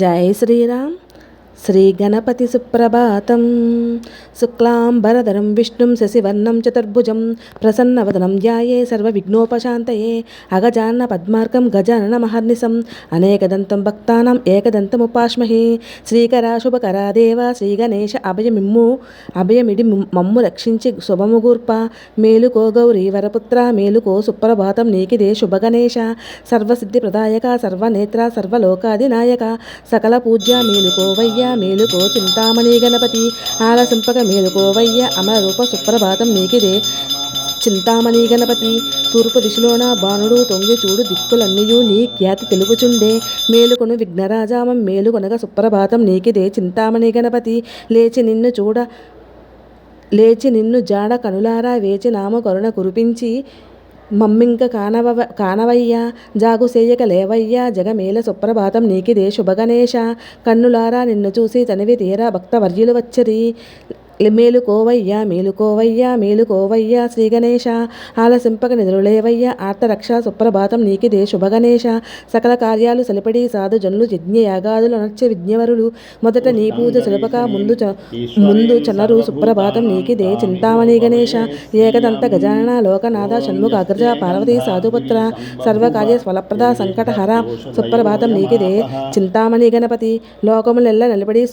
జై శ్రీరామ్. శ్రీ గణపతి సుప్రభాతం శుక్లాంబరధరం విష్ణుం శశివర్ణం చతుర్భుజం ప్రసన్నవదనం ధ్యాయే సర్వవిఘ్నోపశాంతయే అగజాన్న పద్మార్కం గజానన మహర్నిశం అనేకదంతం భక్తానాం ఏకదంతముపాస్మహే శ్రీకరాశుభకరా దేవ శ్రీగణేశ అభయమిమ్ము అభయమిడి మమ్ము రక్షించి శుభముగూర్ప మేలుకో గౌరీ వరపుత్ర మేలుకో సుప్రభాతం నీకిదే శుభగణేశ సర్వసిద్ధిప్రదాయక సర్వనేత్ర సర్వలోకాధినాయక సకల పూజ్య మేలుకో వయ్యా మేలుకో చింతామణి గణపతి. ఆలసింపక మేలుకోవయ్య అమరూప సుప్రభాతం నీకిదే. చింతామణి గణపతి తూర్పు దిశలోన బాణుడు తొంగి చూడు దిక్కులన్నీయు నీ ఖ్యాతి తెలుపుచుండే. మేలుకొను విఘ్నరాజామం మేలుకొనగ సుప్రభాతం నీకిదే. చింతామణి గణపతి లేచి నిన్ను చూడ లేచి నిన్ను జాడ కనులారా వేచి నామ కరుణ కురిపించి మమ్మింక కానవ కానవయ్యా జాగు చేయక లేవయ్యా జగమేల సుప్రభాతం నీకిదే శుభగణేశ. కన్నులారా నిన్ను చూసి తనివి తీరా భక్తవర్యులు వచ్చరి. మేలుకోవయ్యా మేలుకోవయ్యా మేలుకోవయ్యా శ్రీ గణేశ. ఆలసింపక నిద్రలేవయ్యా ఆర్తరక్ష సుప్రభాతం నీకిదే శుభగణేశ సకల కార్యాలు సలిపడి సాధు జనులు యజ్ఞ యాగాదులు అనర్చ విజ్ఞవరులు. మొదట నీ పూజ సులభక ముందు చ- ముందు చనరు సుప్రభాతం నీకిదే చింతామణి గణేశ. ఏకదంత గజానన లోకనాథ షణ్ముఖ అగ్రజ పార్వతీ సాధుపుత్ర. సర్వకార్య ఫలప్రద సంకటహర సుప్రభాతం నీకిదే చింతామణి గణపతి. లోకములెల్ల నిలబడి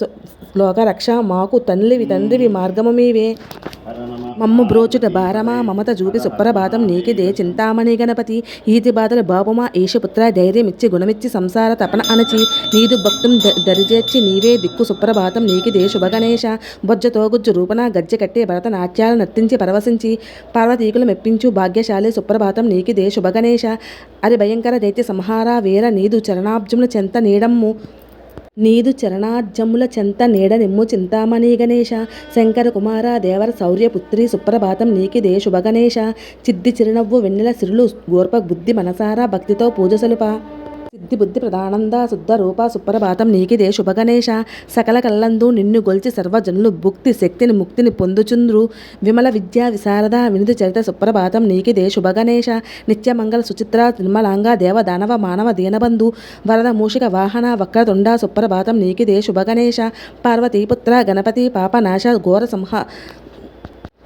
లోకరక్ష మాకు తల్లివి తండ్రివి మార్గము మీవే మమ్ము బ్రోచుట భారమా మమత చూపి సుప్రభాతం నీకిదే చింతామణి గణపతి. ఈతి బాధలు బాబుమా ఈశపుత్ర ధైర్యమిచ్చి గుణమిచ్చి సంసార తపన అణచి నీదు భక్తం ద- నీవే దిక్కు సుప్రభాతం నీకిదే శుభగణేశ. బొజ్జతో గుజ్జు రూపణ గజ్జె కట్టి భరతనాట్యాలు నర్తించి పరవశించి. పార్వతీకులు మెప్పించు భాగ్యశాలి సుప్రభాతం నీకిదే శుభగణేశ. అరి భయంకర దైత్య సంహార వీర నీదు చరణాబ్జముల చెంత నీడమ్ము. నీదు చరణార్జముల చెంత నీడనిమ్ము చింతామణి గణేశ. శంకర కుమార దేవర శౌర్యపుత్రి సుప్రభాతం నీకిదే శుభగణేశ చిద్ది చిరునవ్వు వెన్నెల సిరులు గోర్ప బుద్ధి మనసారా భక్తితో పూజ సలుపా. సిద్ధి బుద్ధి ప్రధానంద శుద్ధ రూప సుప్రభాతం నీకిదే శుభగణేశ. సకల కళ్ళందు నిన్ను గొల్చి సర్వజనులు భుక్తి శక్తిని ముక్తిని పొందుచుంద్రు. విమల విద్యా విశారద వినుది చరిత సుప్రభాతం నీకిదే శుభగణేశ. నిత్యమంగళ సుచిత్ర నిర్మలాంగ దేవ దానవ మానవ దీనబంధు. వరద మూషిక వాహన వక్రతుండ సుప్రభాతం నీకిదే శుభగణేశ. పార్వతీపుత్ర గణపతి పాపనాశ ఘోర సంహ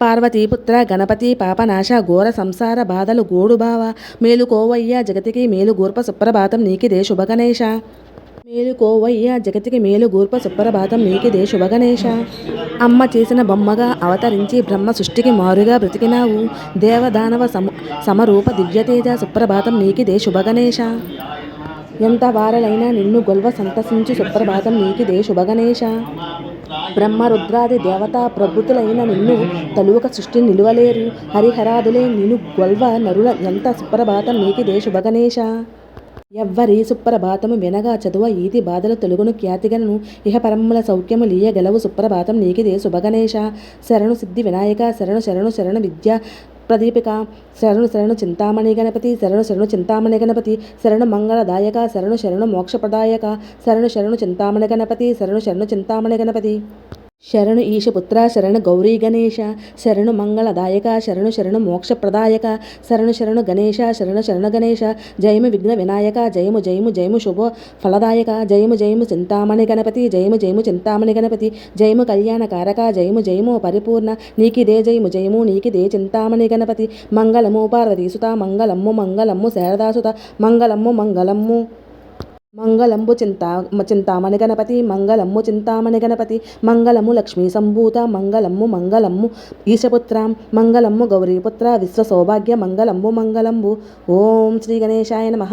పార్వతీపుత్ర గణపతి పాపనాశ ఘోర సంసార బాధలు గోడుబావ మేలుకోవయ్య జగతికి మేలు గూర్ప సుప్రభాతం నీకిదే శుభగణేశ. మేలుకోవయ్య జగతికి మేలు గూర్ప సుప్రభాతం నీకిదే శుభగణేశ. అమ్మ చేసిన బొమ్మగా అవతరించి బ్రహ్మ సృష్టికి మారుగా బ్రతికినావు. దేవదానవ సమ సమరూప దివ్యతేజ సుప్రభాతం నీకిదే శుభగణేశ. ఎంత వారలైనా నిన్ను గొల్వ సంతసించు సుప్రభాతం నీకిదే శుభగణేశ. బ్రహ్మ రుద్రాది దేవతా ప్రభుతులైన నిన్ను తలువక సృష్టి నిలువలేరు. హరిహరాదులే నిన్ను గొల్వ నరుల ఎంత సుప్రభాతం నీకిదే శుభగణేశ ఎవ్వరి సుప్రభాతము వినగా చదువ ఈతి బాధలు తొలుగును ఖ్యాతిగలను. ఇహ పరముల సౌఖ్యము లీయగలవు సుప్రభాతం నీకిదే శుభగణేశ శరణు సిద్ధి వినాయక శరణు శరణు శరణు విద్య. ప్రదీపిక. శరణు శరణు చింతామణి గణపతి శరణు శరణు చింతామణి గణపతి శరణు మంగళదాయక శరణు శరణు మోక్షప్రదాయక శరణు శరణు చింతామణి గణపతి శరణు శరణు చింతామణి గణపతి. శరణు ఈశపుత్ర శరణు గౌరీ గణేశ శరణు మంగళదాయక శరణు శరణు మోక్షప్రదాయక శరణు శరణు గణేశ శరణు శరణు గణేశ జయము విఘ్న వినాయక జయము జయము జయము శుభ ఫలదాయక జయము జయము చింతామణి గణపతి జయము జయము చింతామణి గణపతి జయము కళ్యాణకారక జయము జయము పరిపూర్ణ నీకిదే జయము జయము నీకిదే చింతామణి గణపతి మంగళము పార్వతీసుత మంగళమ్ము మంగళమ్ము శారదాసుత మంగళమ్ము మంగళమ్ము. మంగళంబు చింతా చింతామణి గణపతి మంగళమ్ము చింతామణి గణపతి మంగళము లక్ష్మీ సంభూత మంగళమ్ము మంగళమ్ము ఈశపుత్ర మంగళమ్ము గౌరీపుత్ర విశ్వ సౌభాగ్య మంగళంబు మంగళంబు. ఓం శ్రీ గణేశాయ నమః.